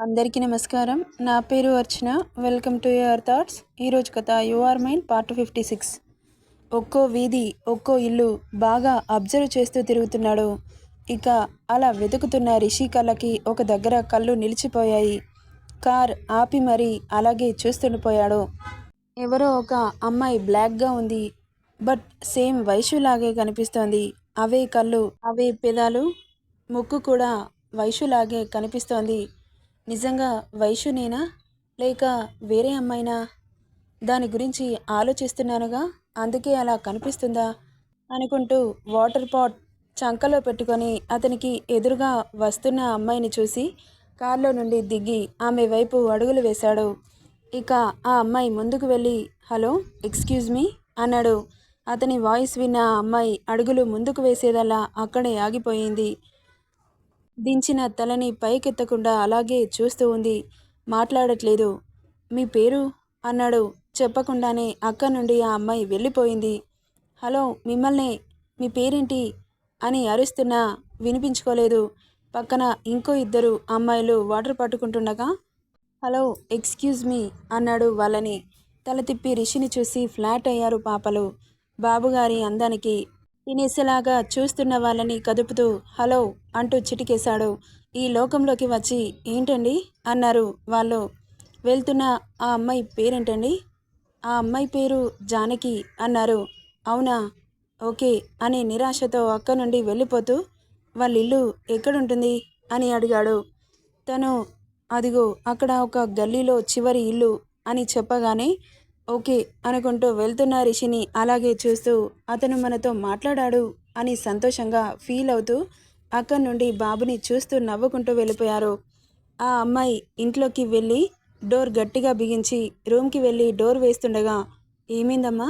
అందరికీ నమస్కారం. నా పేరు Archana. Welcome to your thoughts. ఈరోజు కథ your mind part fifty six. ఒక్కో వీధి ఒక్కో ఇల్లు బాగా అబ్జర్వ్ చేస్తూ తిరుగుతున్నాడు. ఇక అలా వెతుకుతున్న రిషి కళ్ళకి ఒక దగ్గర కళ్ళు నిలిచిపోయాయి. కార్ ఆపి మరీ అలాగే చూస్తుండిపోయాడు ఎవరో ఒక అమ్మాయి బ్లాక్గా ఉంది. బట్ సేమ్ వైషులాగే కనిపిస్తోంది. అవే కళ్ళు అవే పెదాలు ముక్కు కూడా వైషులాగే కనిపిస్తోంది. నిజంగా వైషునేనా లేక వేరే అమ్మాయినా? దాని గురించి ఆలోచిస్తున్నానుగా అందుకే అలా కనిపిస్తుందా? అనుకుంటూ వాటర్ పాట్ చంకలో పెట్టుకొని అతనికి ఎదురుగా వస్తున్న అమ్మాయిని చూసి కారులో నుండి దిగి ఆమె వైపు అడుగులు వేశాడు. ఇక ఆ అమ్మాయి ముందుకు వెళ్ళి హలో ఎక్స్క్యూజ్ మీ అన్నాడు. అతని వాయిస్ విన్న ఆ అమ్మాయి అడుగులు ముందుకు వేసేదల్లా అక్కడే ఆగిపోయింది. దించిన తలని పైకెత్తకుండా అలాగే చూస్తూ ఉంది. మాట్లాడట్లేదు. మీ పేరు? అన్నాడు. చెప్పకుండానే అక్క నుండి ఆ అమ్మాయి వెళ్ళిపోయింది. హలో మిమ్మల్ని మీ పేరేంటి? అని అరుస్తున్నా వినిపించుకోలేదు. పక్కన ఇంకో ఇద్దరు అమ్మాయిలు వాటర్ పట్టుకుంటుండగా హలో ఎక్స్క్యూజ్ మీ అన్నాడు వాళ్ళని. తల తిప్పి రిషిని చూసి ఫ్లాట్ అయ్యారు పాపలు. బాబుగారి అందానికి తినేసేలాగా చూస్తున్న వాళ్ళని కదుపుతూ హలో అంటూ చిటికేశాడు. ఈ లోకంలోకి వచ్చి ఏంటండి? అన్నారు వాళ్ళు. వెళ్తున్న ఆ అమ్మాయి పేరేంటండి? ఆ అమ్మాయి పేరు జానకి అన్నారు. అవునా? ఓకే అనే నిరాశతో అక్క నుండి వెళ్ళిపోతూ వాళ్ళ ఇల్లు ఎక్కడుంటుంది? అని అడిగాడు. తను అదిగో అక్కడ ఒక గల్లీలో చివరి ఇల్లు అని చెప్పగానే ఓకే అనుకుంటూ వెళ్తున్న రిషిని అలాగే చూస్తూ అతను మనతో మాట్లాడాడు అని సంతోషంగా ఫీల్ అవుతూ అక్కడి నుండి బాబుని చూస్తూ నవ్వుకుంటూ వెళ్ళిపోయారు. ఆ అమ్మాయి ఇంట్లోకి వెళ్ళి డోర్ గట్టిగా బిగించి రూమ్కి వెళ్ళి డోర్ వేస్తుండగా ఏమైందమ్మా?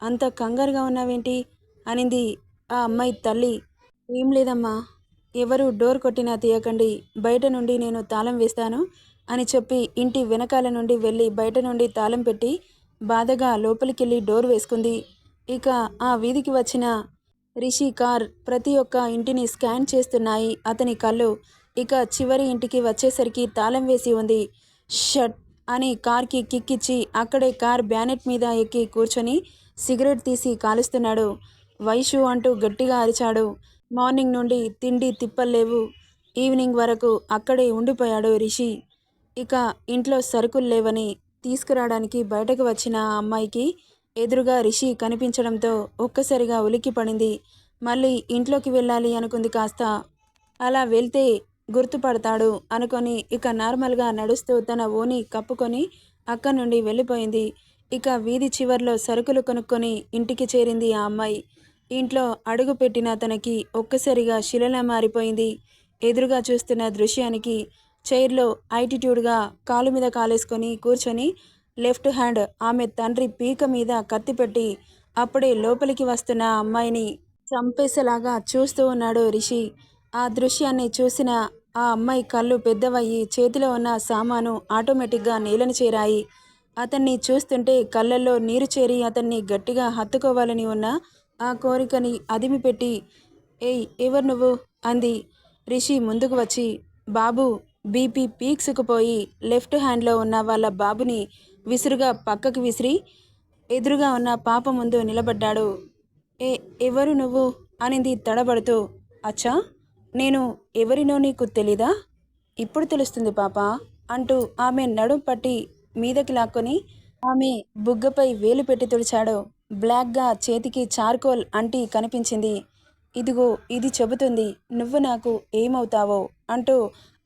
అంత కంగారుగా ఉన్నావేంటి? అనింది ఆ అమ్మాయి తల్లి. ఏం లేదమ్మా ఎవరు డోర్ కొట్టినా తీయకండి బయట నుండి నేను తాళం వేస్తాను అని చెప్పి ఇంటి వెనకాల నుండి వెళ్ళి బయట నుండి తాళం పెట్టి బాధగా లోపలికెళ్ళి డోర్ వేసుకుంది. ఇక ఆ వీధికి వచ్చిన రిషి కార్ ప్రతి ఒక్క ఇంటిని స్కాన్ చేస్తున్నాయి. అతని కళ్ళు ఇక చివరి ఇంటికి వచ్చేసరికి తాళం వేసి ఉంది. షట్! అని కార్కి కిక్కిచ్చి అక్కడే కార్ బ్యానెట్ మీద ఎక్కి కూర్చొని సిగరెట్ తీసి కాలుస్తున్నాడు. వైషు అంటూ గట్టిగా అరిచాడు. మార్నింగ్ నుండి తిండి తిప్పలేవు. ఈవినింగ్ వరకు అక్కడే ఉండిపోయాడు రిషి. ఇక ఇంట్లో సరుకులు లేవని తీసుకురావడానికి బయటకు వచ్చిన ఆ అమ్మాయికి ఎదురుగా రిషి కనిపించడంతో ఒక్కసారిగా ఉలిక్కి పడింది. మళ్ళీ ఇంట్లోకి వెళ్ళాలి అనుకుంది కాస్త. అలా వెళ్తే గుర్తుపడతాడు అనుకొని ఇక నార్మల్గా నడుస్తూ తన ఓని కప్పుకొని అక్కడి నుండి వెళ్ళిపోయింది. ఇక వీధి చివర్లో సరుకులు కొనుక్కొని ఇంటికి చేరింది ఆ అమ్మాయి. ఇంట్లో అడుగు పెట్టిన తనకి ఒక్కసారిగా శిలలా మారిపోయింది. ఎదురుగా చూస్తున్న దృశ్యానికి చైర్లో ఐటిట్యూడ్గా కాలు మీద కాలేసుకొని కూర్చొని లెఫ్ట్ హ్యాండ్ ఆమె తండ్రి పీక మీద కత్తి పెట్టి అప్పుడే లోపలికి వస్తున్న అమ్మాయిని చంపేసేలాగా చూస్తూ ఉన్నాడు రిషి. ఆ దృశ్యాన్ని చూసిన ఆ అమ్మాయి కళ్ళు పెద్దవయ్యి చేతిలో ఉన్న సామాను ఆటోమేటిక్గా నేలను చేరాయి. అతన్ని చూస్తుంటే కళ్ళల్లో నీరు చేరి అతన్ని గట్టిగా హత్తుకోవాలని ఉన్న ఆ కోరికని అదిమిపెట్టి ఏయ్ ఎవరు నువ్వు? అంది. రిషి ముందుకు వచ్చి బాబు బీపీ పీక్సుకుపోయి లెఫ్ట్ హ్యాండ్లో ఉన్న వాళ్ళ బాబుని విసురుగా పక్కకు విసిరి ఎదురుగా ఉన్న పాప ముందు నిలబడ్డాడు. ఏ ఎవరు నువ్వు? అనింది తడబడుతూ. అచ్చా నేను ఎవరినో నీకు తెలీదా? ఇప్పుడు తెలుస్తుంది పాప అంటూ ఆమె నడుం పట్టి మీదకి లాక్కొని ఆమె బుగ్గపై వేలు పెట్టి తుడిచాడు. బ్లాక్గా చేతికి చార్కోల్ అంటి కనిపించింది. ఇదిగో ఇది చెబుతుంది నువ్వు నాకు ఏమవుతావో అంటూ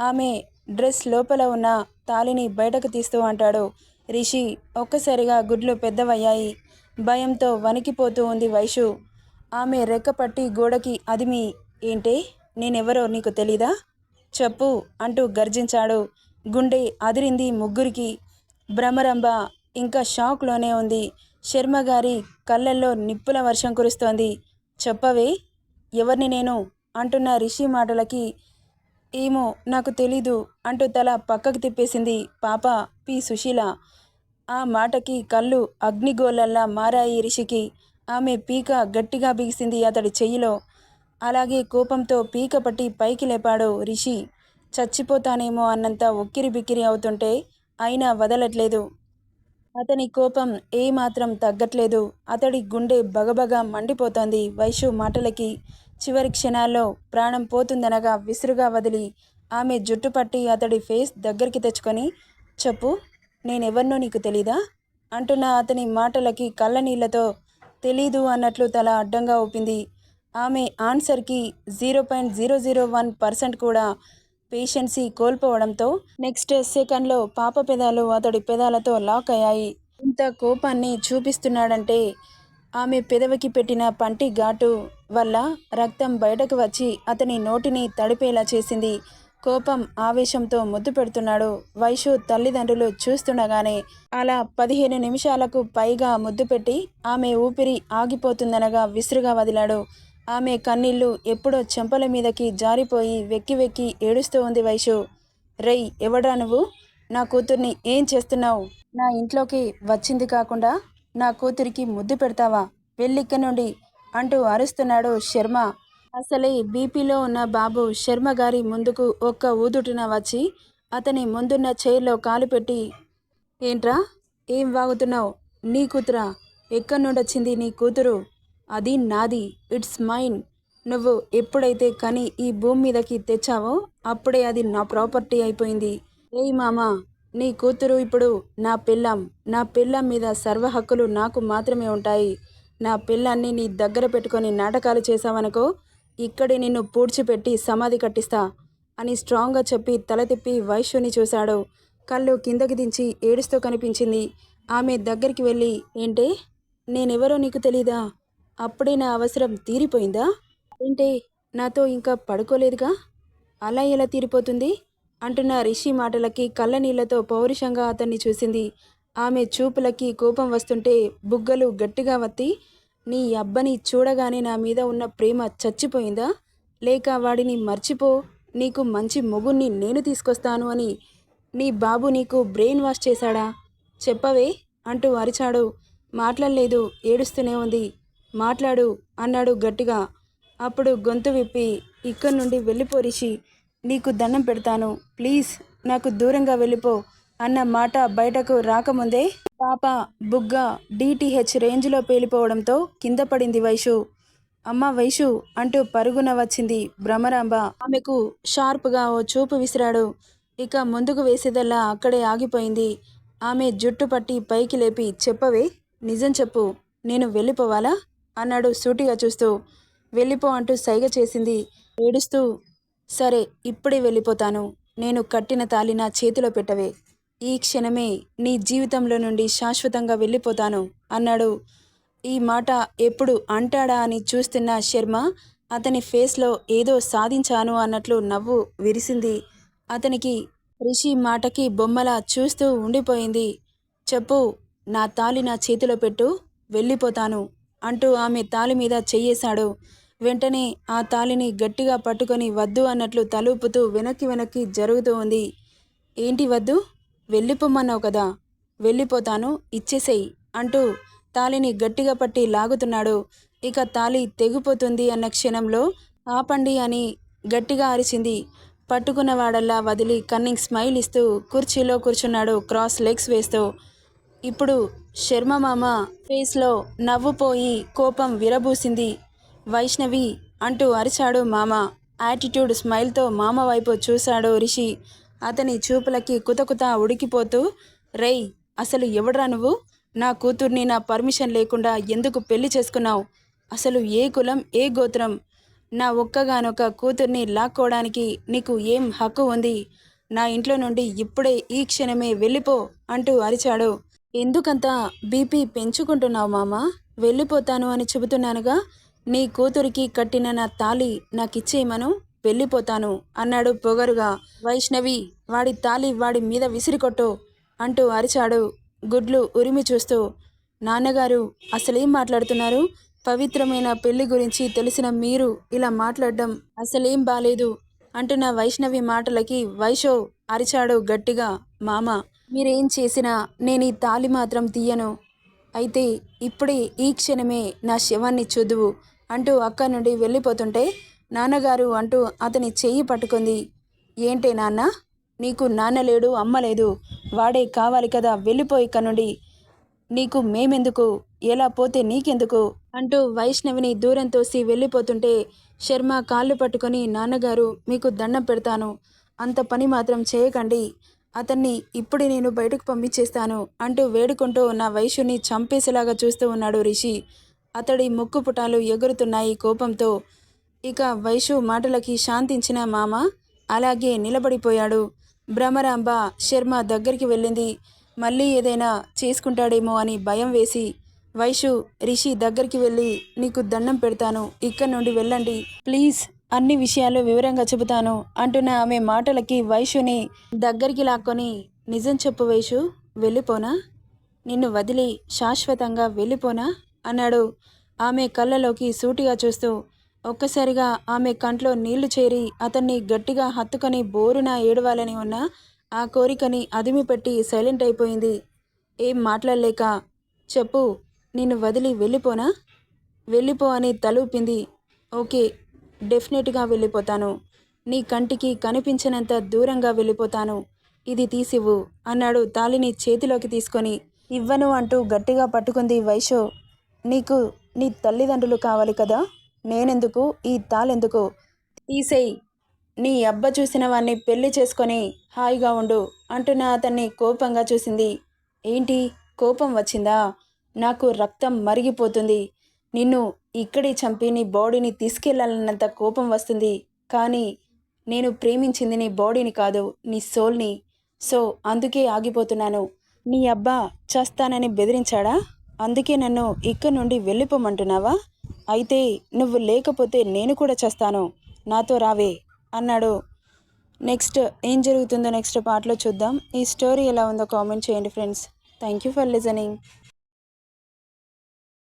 ఆమె డ్రెస్ లోపల ఉన్న తాలిని బయటకు తీస్తూ అంటాడు. రిషి ఒక్కసారిగా గుడ్లు పెద్దవయ్యాయి. భయంతో వణికిపోతూ ఉంది వైషు. ఆమె రెక్కపట్టి గోడకి అదిమి ఏంటే? నేనెవరో నీకు తెలీదా? చెప్పు అంటూ గర్జించాడు. గుండె అదిరింది ముగ్గురికి. భ్రమరంభ ఇంకా షాక్లోనే ఉంది. శర్మ గారి కళ్ళల్లో నిప్పుల వర్షం కురుస్తోంది. చెప్పవే ఎవరిని నేను? అంటున్న రిషి మాటలకి ఏమో నాకు తెలీదు అంటూ తల పక్కకు తిప్పేసింది పాప పి. సుశీల. ఆ మాటకి కళ్ళు అగ్నిగోళల్లా మారాయి రిషికి. ఆమె పీక గట్టిగా బిగిసింది అతడి చెయ్యిలో. అలాగే కోపంతో పీక పట్టి పైకి లేపాడు రిషి. చచ్చిపోతానేమో అన్నంత ఉక్కిరి బిక్కిరి అవుతుంటే అయినా వదలట్లేదు. అతని కోపం ఏమాత్రం తగ్గట్లేదు. అతడి గుండె బగబగ మండిపోతోంది వైషు మాటలకి. చివరి క్షణాల్లో ప్రాణం పోతుందనగా విసురుగా వదిలి ఆమె జుట్టు పట్టి అతడి ఫేస్ దగ్గరికి తెచ్చుకొని చెప్పు నేనెవరినో నీకు తెలీదా? అంటున్న అతని మాటలకి కళ్ళనీళ్ళతో తెలీదు అన్నట్లు తల అడ్డంగా ఊపింది. ఆమె ఆన్సర్కి zero point zero zero one percent కూడా పేషెన్సీ కోల్పోవడంతో నెక్స్ట్ సెకండ్లో పాప పెదాలు అతడి పెదాలతో లాక్ అయ్యాయి. ఇంత కోపాన్ని చూపిస్తున్నాడంటే ఆమె పెదవికి పెట్టిన పంటి ఘాటు వల్ల రక్తం బయటకు వచ్చి అతని నోటిని తడిపేలా చేసింది. కోపం ఆవేశంతో ముద్దు పెడుతున్నాడు. వైషు తల్లిదండ్రులు చూస్తుండగానే అలా పదిహేను నిమిషాలకు పైగా ముద్దు పెట్టి ఆమె ఊపిరి ఆగిపోతుందనగా విసురుగా వదిలాడు. ఆమె కన్నీళ్ళు ఎప్పుడో చెంపల మీదకి జారిపోయి వెక్కి వెక్కి ఏడుస్తూ ఉంది వైషు. రేయ్ ఎవడ్రా నువ్వు? నా కూతుర్ని ఏం చేస్తున్నావు? నా ఇంట్లోకి వచ్చింది కాకుండా నా కూతురికి ముద్దు పెడతావా? వెళ్ళిక్క నుండి అంటూ అరుస్తున్నాడు శర్మ. అసలే బీపీలో ఉన్న బాబు శర్మ గారి ముందుకు ఒక్క ఊదుటిన వచ్చి అతని ముందున్న చైర్లో కాలు పెట్టి ఏంట్రా? ఏం వాగుతున్నావు? నీ కూతురా? ఎక్కడి నుండి వచ్చింది నీ కూతురు? అది నాది. It's mine. నువ్వు ఎప్పుడైతే కని ఈ భూమి మీదకి తెచ్చావో అప్పుడే అది నా ప్రాపర్టీ అయిపోయింది. ఏయ్ మామా! నీ కూతురు ఇప్పుడు నా పిల్లం. నా పిల్లం మీద సర్వ హక్కులు నాకు మాత్రమే ఉంటాయి. నా పిల్లాన్ని నీ దగ్గర పెట్టుకొని నాటకాలు చేశావనుకో ఇక్కడే నిన్ను పూడ్చిపెట్టి సమాధి కట్టిస్తా అని స్ట్రాంగ్గా చెప్పి తల తిప్పి వైశ్యుని చూశాడు. కళ్ళు కిందకి దించి ఏడుస్తూ కనిపించింది. ఆమె దగ్గరికి వెళ్ళి ఏంటే? నేనెవరో నీకు తెలీదా? అప్పుడే నా అవసరం తీరిపోయిందా? ఏంటే? నాతో ఇంకా పడుకోలేదుగా? అలా ఎలా తీరిపోతుంది? అంటున్న రిషి మాటలకి కళ్ళనీళ్ళతో పౌరుషంగా అతన్ని చూసింది. ఆమె చూపులకి కోపం వస్తుంటే బుగ్గలు గట్టిగా వత్తి నీ అబ్బని చూడగానే నా మీద ఉన్న ప్రేమ చచ్చిపోయిందా? లేక వాడిని మర్చిపో నీకు మంచి మొగుణ్ణి నేను తీసుకొస్తాను అని నీ బాబు నీకు బ్రెయిన్ వాష్ చేశాడా? చెప్పవే అంటూ అరిచాడు. మాట్లాడలేదు ఏడుస్తూనే ఉంది. మాట్లాడు అన్నాడు గట్టిగా. అప్పుడు గొంతు విప్పి ఇక్కడి నుండి వెళ్ళిపోరిషి నీకు దండం పెడతాను. ప్లీజ్ నాకు దూరంగా వెళ్ళిపో అన్న మాట బయటకు రాకముందే పాప బుగ్గ డిటిహెచ్ రేంజ్లో పేలిపోవడంతో కింద పడింది వైషు. అమ్మ వైషు అంటూ పరుగున వచ్చింది భ్రమరాంబ. ఆమెకు షార్ప్గా ఓ చూపు విసిరాడు. ఇక ముందుకు వేసేదల్లా అక్కడే ఆగిపోయింది. ఆమె జుట్టు పట్టి పైకి లేపి చెప్పవే నిజం చెప్పు నేను వెళ్ళిపోవాలా? అన్నాడు సూటిగా చూస్తూ. వెళ్ళిపో అంటూ సైగ చేసింది. ఏడుస్తూ సరే ఇప్పుడే వెళ్ళిపోతాను. నేను కట్టిన తాలి నా చేతిలో పెట్టవే. ఈ క్షణమే నీ జీవితంలో నుండి శాశ్వతంగా వెళ్ళిపోతాను అన్నాడు. ఈ మాట ఎప్పుడు అంటాడా అని చూస్తున్న శర్మ అతని ఫేస్లో ఏదో సాధించాను అన్నట్లు నవ్వు విరిసింది. అతనికి రిషి మాటకి బొమ్మలా చూస్తూ ఉండిపోయింది. చెప్పు నా తాలి నా చేతిలో పెట్టు వెళ్ళిపోతాను అంటూ ఆమె తాలి మీద చెయ్యేశాడు. వెంటనే ఆ తాలిని గట్టిగా పట్టుకొని వద్దు అన్నట్లు తలుపుతూ వెనక్కి వెనక్కి జరుగుతూ ఉంది. ఏంటి వద్దు? వెళ్ళిపోమన్నావు కదా. వెళ్ళిపోతాను ఇచ్చేసేయి అంటూ తాలిని గట్టిగా పట్టి లాగుతున్నాడు. ఇక తాలి తెగిపోతుంది అన్న క్షణంలో ఆపండి అని గట్టిగా అరిచింది. పట్టుకున్నవాడల్లా వదిలి కన్నింగ్ స్మైల్ ఇస్తూ కుర్చీలో కూర్చున్నాడు క్రాస్ లెగ్స్ వేస్తూ. ఇప్పుడు శర్మ మామ ఫేస్లో నవ్వుపోయి కోపం విరబూసింది. వైష్ణవి అంటూ అరిచాడు మామ. యాటిట్యూడ్ స్మైల్తో మామ వైపు చూశాడు రిషి. అతని చూపులకి కుతకుత ఉడికిపోతూ రేయ్ అసలు ఎవడ్రా నువ్వు? నా కూతుర్ని నా పర్మిషన్ లేకుండా ఎందుకు పెళ్ళి చేసుకున్నావు? అసలు ఏ కులం ఏ గోత్రం? నా ఒక్కగానొక్క కూతుర్ని లాక్కోవడానికి నీకు ఏం హక్కు ఉంది? నా ఇంట్లో నుండి ఇప్పుడే ఈ క్షణమే వెళ్ళిపో అంటూ అరిచాడు. ఎందుకంత బీపీ పెంచుకుంటున్నావు మామ? వెళ్ళిపోతాను అని చెబుతున్నానుగా? నీ కూతురికి కట్టిన నా తాలి నాకిచ్చేయమను వెళ్ళిపోతాను అన్నాడు పొగరుగా. వైష్ణవి వాడి తాలి వాడి మీద విసిరికొట్టు అంటూ అరిచాడు గుడ్లు ఉరిమి చూస్తూ. నాన్నగారు అసలేం మాట్లాడుతున్నారు? పవిత్రమైన పెళ్ళి గురించి తెలిసిన మీరు ఇలా మాట్లాడడం అసలేం బాలేదు అంటున్న వైష్ణవి మాటలకి వైషో అరిచాడు గట్టిగా. మామ మీరేం చేసినా నేను ఈ తాలి మాత్రం తీయను. అయితే ఇప్పుడే ఈ క్షణమే నా శవాన్ని చదువు అంటూ అక్క నుండి వెళ్ళిపోతుంటే నాన్నగారు అంటూ అతని చెయ్యి పట్టుకుంది. ఏంటే నాన్న? నీకు నాన్న లేడు అమ్మ లేదు. వాడే కావాలి కదా వెళ్ళిపోయి ఇక్కడ నుండి. నీకు మేమెందుకు? ఎలా పోతే నీకెందుకు? అంటూ వైష్ణవిని దూరం తోసి వెళ్ళిపోతుంటే శర్మ కాళ్ళు పట్టుకొని నాన్నగారు మీకు దండం పెడతాను. అంత పని మాత్రం చేయకండి. అతన్ని ఇప్పుడు నేను బయటకు పంపించేస్తాను అంటూ వేడుకుంటూ ఉన్న వైశ్యుని చంపేసేలాగా చూస్తూ ఉన్నాడు రిషి. అతడి ముక్కు పుటాలు ఎగురుతున్నాయి కోపంతో. ఇక వైషు మాటలకి శాంతించిన మామ అలాగే నిలబడిపోయాడు. భ్రమరాంబ శర్మ దగ్గరికి వెళ్ళింది. మళ్ళీ ఏదైనా చేసుకుంటాడేమో అని భయం వేసి వైషు రిషి దగ్గరికి వెళ్ళి నీకు దండం పెడతాను. ఇక్కడి నుండి వెళ్ళండి. ప్లీజ్ అన్ని విషయాలు వివరంగా చెబుతాను అంటున్న ఆమె మాటలకి వైషుని దగ్గరికి లాక్కొని నిజం చెప్పు వైషు వెళ్ళిపోనా? నిన్ను వదిలి శాశ్వతంగా వెళ్ళిపోనా? అన్నాడు. ఆమె కళ్ళలోకి సూటిగా చూస్తూ ఒక్కసారిగా ఆమె కంట్లో నీళ్ళు చేరి అతన్ని గట్టిగా హత్తుకొని బోరున ఏడవాలని ఉన్న ఆ కోరికని అదిమిపెట్టి సైలెంట్ అయిపోయింది. ఏం మాట్లాడలేక చెప్పు నిన్ను వదిలి వెళ్ళిపోనా? వెళ్ళిపో అని తలూపింది. ఓకే డెఫినెట్గా వెళ్ళిపోతాను. నీ కంటికి కనిపించినంత దూరంగా వెళ్ళిపోతాను. ఇది తీసివ్వు అన్నాడు తాలిని చేతిలోకి తీసుకొని. ఇవ్వను అంటూ గట్టిగా పట్టుకుంది వైషో నీకు నీ తల్లిదండ్రులు కావాలి కదా? నేనెందుకు? ఈ తాళెందుకు తీసేయి. నీ అబ్బ చూసిన వాణ్ణి పెళ్ళి చేసుకొని హాయిగా ఉండు అంటున్న అతన్ని కోపంగా చూసింది. ఏంటి? కోపం వచ్చిందా? నాకు రక్తం మరిగిపోతుంది. నిన్ను ఇక్కడే చంపి నీ బాడీని తీసుకెళ్ళాలన్నంత కోపం వస్తుంది. కానీ నేను ప్రేమించింది నీ బాడీని కాదు నీ సోల్ని. సో అందుకే ఆగిపోతున్నాను. నీ అబ్బా చేస్తానని బెదిరించాడా? అందుకే నన్ను ఇక్కడ నుండి వెళ్ళిపోమంటున్నావా? అయితే నువ్వు లేకపోతే నేను కూడా చేస్తాను. నాతో రావే అన్నాడు. నెక్స్ట్ ఏం జరుగుతుందో నెక్స్ట్ పార్ట్లో చూద్దాం. ఈ స్టోరీ ఎలా ఉందో కామెంట్ చేయండి friends. Thank you for listening.